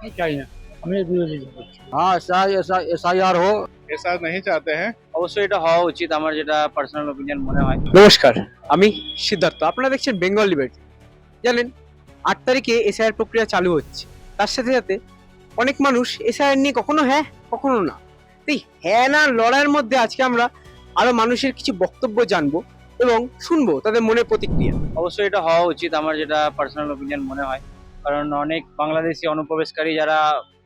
আমি চাই না আমি এর বিরোধিতা করছি हाँ एस आई आर हो ऐसा नहीं चाहते हैं অবশ্যই এটা হওয়া উচিত আমার যেটা পার্সোনাল ওপিনিয়ন মনে হয় নমস্কার আমি সিদ্ধার্থ আপনারা দেখছেন বেঙ্গল লিবার্টি জানেন আট তারিখে এসআইআর প্রক্রিয়া চালু হচ্ছে তার সাথে সাথে অনেক মানুষ এসআইআর নিয়ে কখনো হ্যাঁ কখনো না এই হ্যাঁ না লড়াইয়ের মধ্যে আজকে আমরা আরো মানুষের কিছু বক্তব্য জানবো এবং শুনবো তাদের মনের প্রতিক্রিয়া অবশ্যই এটা হওয়া উচিত আমার যেটা পার্সোনাল ওপিনিয়ন মনে হয় কারণ অনেক বাংলাদেশি অনুপ্রবেশকারী যারা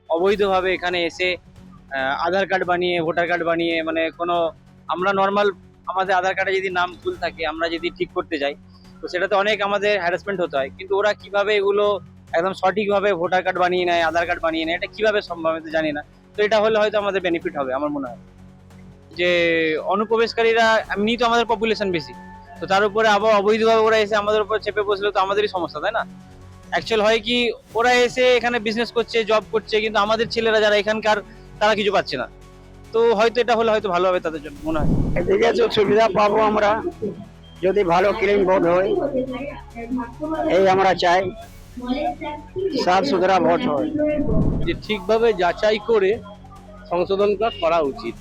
অবৈধভাবে এখানে এসে আধার কার্ড বানিয়ে, ভোটার কার্ড বানিয়ে মানে কোনো, আমরা নর্মাল আমাদের আধার কার্ডে যদি নাম ভুল থাকে, আমরা যদি ঠিক করতে যাই, তো সেটাতে অনেক আমাদের হ্যারাসমেন্ট হতে হয়। কিন্তু ওরা কীভাবে এগুলো একদম সঠিকভাবে ভোটার কার্ড বানিয়ে নেয়, আধার কার্ড বানিয়ে নেয়, এটা কীভাবে সম্ভব আমি জানি না। তো এটা হলে হয়তো আমাদের বেনিফিট হবে, আমার মনে হয়। যে অনুপ্রবেশকারীরা, এমনি তো আমাদের পপুলেশন বেশি, তো তার উপরে আবার অবৈধভাবে ওরা এসে আমাদের উপর চেপে বসলে তো আমাদেরই সমস্যা, তাই না? অ্যাকচুয়াল হয় কি ওরা এসে এখানে বিজনেস করছে জব করছে কিন্তু আমাদের ছেলেরা যারা এখানকার তারা কিছু পাচ্ছে না। তো হয়তো এটা হলে হয়তো ভালো হবে তাদের জন্য মনে হয়। এদিকে যে সুবিধা পাবো আমরা যদি ভালো ক্লিন ভোট হয় এই আমরা চাই সাফ সুতরা ভোট হয়। যে ঠিকভাবে যাচাই করে সংশোধনটা করা উচিত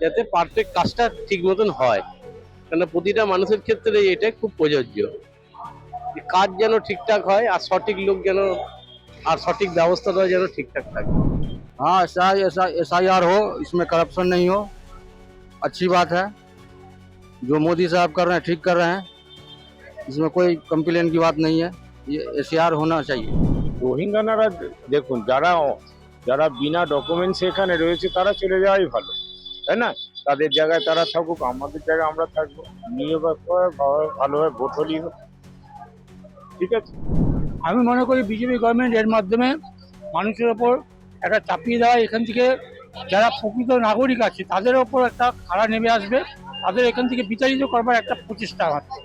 যাতে পারফেক্ট কাজটা ঠিক মতন হয়। কেন প্রতিটা মানুষের ক্ষেত্রে এটা খুব প্রযোজ্য। কাজ যেন ঠিকঠাক হয় আর সঠিক লোক যেন আর সঠিক ব্যবস্থাটা যেন ঠিকঠাক থাকে हाँ S I S I R हो इसमें करप्शन नहीं हो अच्छी बात है जो मोदी साहब कर रहे हैं ठीक कर रहे हैं इसमें कोई कंप्लेन की बात नहीं है ये एस होना चाहिए রোহিঙ্গানারা দেখুন যারা যারা বিনা ডকুমেন্টস এখানে রয়েছে তারা চলে যাওয়াই ভালো তাই না তাদের জায়গায় তারা থাকুক আমাদের জায়গায় আমরা থাকবো নিয়োগ ভালোভাবে ভোট হলেই হবে। ঠিক আছে আমি মনে করি বিজেপি গভর্নমেন্ট এর মাধ্যমে মানুষের ওপর একটা চাপিয়ে দেওয়া এখান থেকে যারা প্রকৃত নাগরিক আছে তাদের ওপর একটা খাড়া নেমে আসবে তাদের এখান থেকে বিতাড়িত করবার একটা প্রচেষ্টা আছে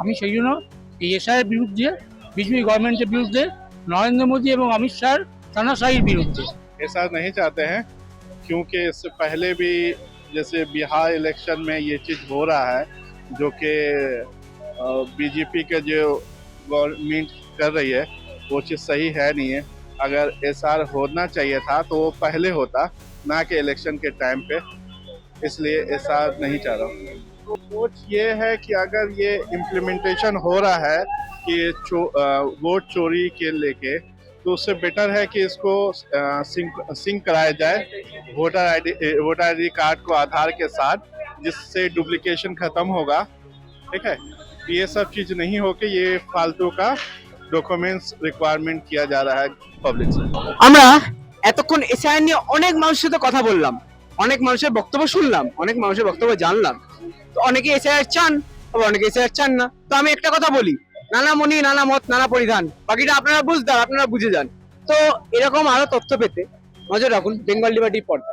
আমি সেই জন্য এই এসআইয়ের বিরুদ্ধে বিজেপি গভর্নমেন্টের বিরুদ্ধে নরেন্দ্র মোদী এবং অমিত শাহর তানাশাহির বিরুদ্ধে ऐसा नहीं चाहते हैं क्योंकि इससे पहले भी जैसे बिहार इलेक्शन में ये चीज़ हो रहा है जो कि बीजेपी के जो गवर्नमेंट कर रही है वो चीज़ सही है नहीं है। अगर एसआर होना चाहिए था तो वो पहले होता ना कि इलेक्शन के टाइम पे। इसलिए एस नहीं चाह रहा हूँ। तो सोच ये है कि अगर ये इम्प्लीमेंटेशन हो रहा है कि चो, वोट चोरी के लेके तो उससे बेटर है कि इसको सिंक सिंक कराया जाए voter ID voter ID card को आधार के साथ जिससे डुप्लीकेशन खत्म होगा। ठीक है ये सब चीज़ नहीं हो के ये फालतू का डॉक्यूमेंट्स रिक्वायरमेंट किया जा रहा है पब्लिक से আমরা এতক্ষণ এসআইআর নিয়ে অনেক মানুষের সাথে কথা বললাম অনেক মানুষের বক্তব্য শুনলাম অনেক মানুষের বক্তব্য জানলাম তো অনেকে এসআইআর চান আবার অনেকে এসআইআর চান না তো আমি একটা কথা বলি নানা মনি নানা মত নানা পরিধান বাকিটা আপনারা বুঝদার আপনারা বুঝে যান তো এরকম আরো তথ্য পেতে নজর রাখুন বেঙ্গল লিবার্টি পর্দা